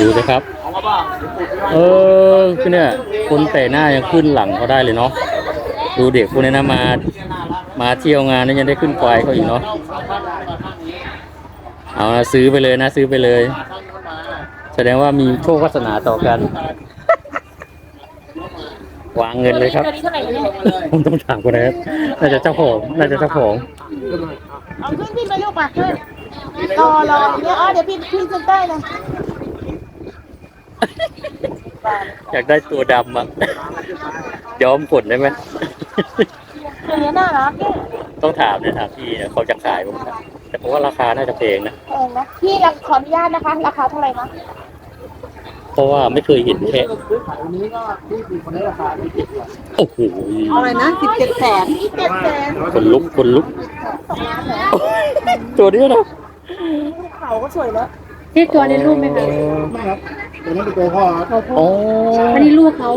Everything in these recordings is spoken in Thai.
ดูสิครับ เออคือเนี่ย คนแต่หน้ายังขึ้นหลังเขาได้เลยเนาะ ดูเด็กพวกนี้นะมา มาเที่ยวงานนี่ยังได้ขึ้นควายเขาอีกเนาะ เอานะซื้อไปเลยนะ ซื้อไปเลย แสดงว่ามีโชควาสนาต่อกัน วางเงินเลยครับผมต้องถามคนนะครับน่าจะเจ้าของน่าจะเจ้าของเอาขึ้นพี่มาลูกมากขึ้นรอรอเนี่ยอ๋อเดี๋ยวพี่พี่ขึ้นได้เลย อยากได้ตัวดำอะย้อมขนได้ไหมตัวนี้น่ารักเนี่ยต้องถามเนี่ยถามพี่เนี่ยเขาจะขายผมนะแต่ผมว่าราคาน่าจะแพงนะแพงนะพี่รักขออนุญาตนะคะ ราคาเท่าไหร่นะเพราะว่าไม่เคยเห็นแค่โอ้โหเอาอะไรนะสิบเจ็ดแสนสิบเจ็ดแสนคนลุกคนลุกสองล้านเหรอตัวนี้นะเขาก็สวยแล้วนี่ตัวในรูปไหมคะไม่ครับ ตัวนั้นเป็นตัวพ่อครับโอ้อันนี้ลูกเขา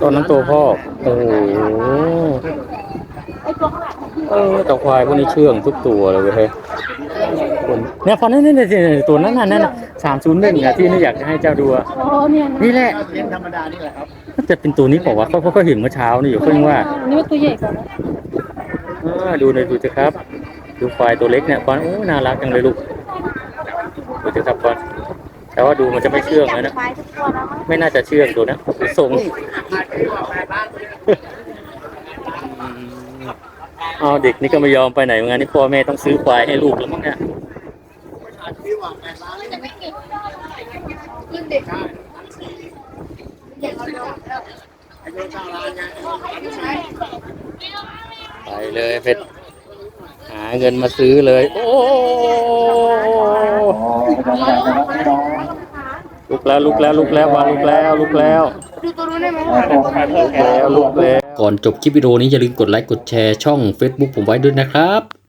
ตัวนั้นตัวพ่อ โอ้โหไอ้ตัวข้างหลังเออแต่ควายพวกนี้เชื่องทุกตัวเลยเว้ยเฮ้ยคนเนี่ยพอนั่นนี่นี่นี่ตัวนั้นน่ะนั่นสามศูนย์หนึ่งอะที่นี่อยากจะให้เจ้าดูอะอ๋อเนี่ยนะนี่แหละเลี้ยงธรรมดานี่แหละครับจะเป็นตัวนี้เปล่าวะเขาเขาเห็นเมื่อเช้านี่อยู่เพิ่งว่า อันนี้ว่าตัวใหญ่กว่านะเออดูหน่อยดูสิครับ ดูควายตัวเล็กเนี่ยควายโอ้น่ารักจังเลยลูกดูสิครับควาย แต่ว่าดูมันจะไม่เชื่องเลยนะควายทุกตัวนะมั้งไม่น่าจะเชื่องตัวนะดูทรงเอาเด็กนี่ก็ไม่ยอมไปไหนเหมือนกันนี่พ่อแม่ต้องซื้อควายให้ลูกแล้วมั้งเนี่ยไปเลยเพชรหาเงินมาซื้อเลย โอ้ ลุกแล้วลุกแล้วลุกแล้วมาลุกแล้วลุกแล้วดูตัวนู้นได้ไหมลุกแล้วลุกแล้วก่อนจบคลิปวิดีโอนี้อย่าลืมกดไลค์กดแชร์ช่อง Facebook ผมไว้ด้วยนะครับ